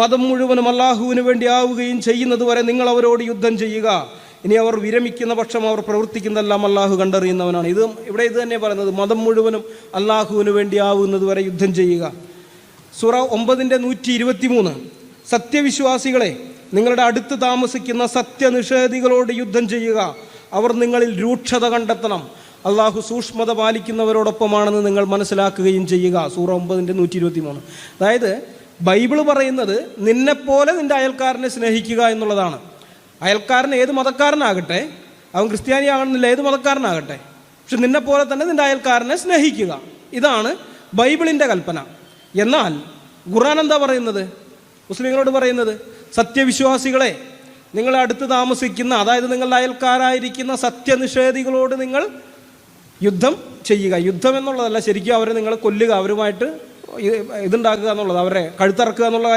മതം മുഴുവനും അള്ളാഹുവിന് വേണ്ടി ആവുകയും ചെയ്യുന്നത് വരെ നിങ്ങൾ അവരോട് യുദ്ധം ചെയ്യുക. ഇനി അവർ വിരമിക്കുന്ന പക്ഷം അവർ പ്രവർത്തിക്കുന്നതെല്ലാം അള്ളാഹു കണ്ടറിയുന്നവനാണ്. ഇത് ഇവിടെ ഇത് തന്നെ പറയുന്നത് മതം മുഴുവനും അള്ളാഹുവിന് വേണ്ടി ആവുന്നത് വരെ യുദ്ധം ചെയ്യുക. സുറ ഒമ്പതിന്റെ നൂറ്റി ഇരുപത്തി മൂന്ന് സത്യവിശ്വാസികളെ നിങ്ങളുടെ അടുത്ത് താമസിക്കുന്ന സത്യനിഷേധികളോട് യുദ്ധം ചെയ്യുക. അവർ നിങ്ങളിൽ രൂക്ഷത കണ്ടെത്തണം. അള്ളാഹു സൂക്ഷ്മത പാലിക്കുന്നവരോടൊപ്പമാണെന്ന് നിങ്ങൾ മനസ്സിലാക്കുകയും ചെയ്യുക. സൂറ ഒമ്പതിന്റെ നൂറ്റി ഇരുപത്തി മൂന്ന് അതായത് ബൈബിൾ പറയുന്നത് നിന്നെപ്പോലെ നിന്റെ അയൽക്കാരനെ സ്നേഹിക്കുക എന്നുള്ളതാണ്. അയൽക്കാരൻ ഏത് മതക്കാരനാകട്ടെ അവൻ ക്രിസ്ത്യാനി ആകണമെന്നില്ല ഏത് മതക്കാരനാകട്ടെ പക്ഷെ നിന്നെപ്പോലെ തന്നെ നിന്റെ അയൽക്കാരനെ സ്നേഹിക്കുക. ഇതാണ് ബൈബിളിന്റെ കൽപ്പന. എന്നാൽ ഖുർആൻ എന്താ പറയുന്നത്? മുസ്ലിങ്ങളോട് പറയുന്നത് സത്യവിശ്വാസികളെ നിങ്ങളെ അടുത്ത് താമസിക്കുന്ന അതായത് നിങ്ങളുടെ അയൽക്കാരായിരിക്കുന്ന സത്യനിഷേധികളോട് നിങ്ങൾ യുദ്ധം ചെയ്യുക. യുദ്ധം എന്നുള്ളതല്ല ശരിക്കും അവരെ നിങ്ങൾ കൊല്ലുക അവരുമായിട്ട് ഇതുണ്ടാക്കുക എന്നുള്ളത് അവരെ കഴുത്തറക്കുക എന്നുള്ള കാര്യം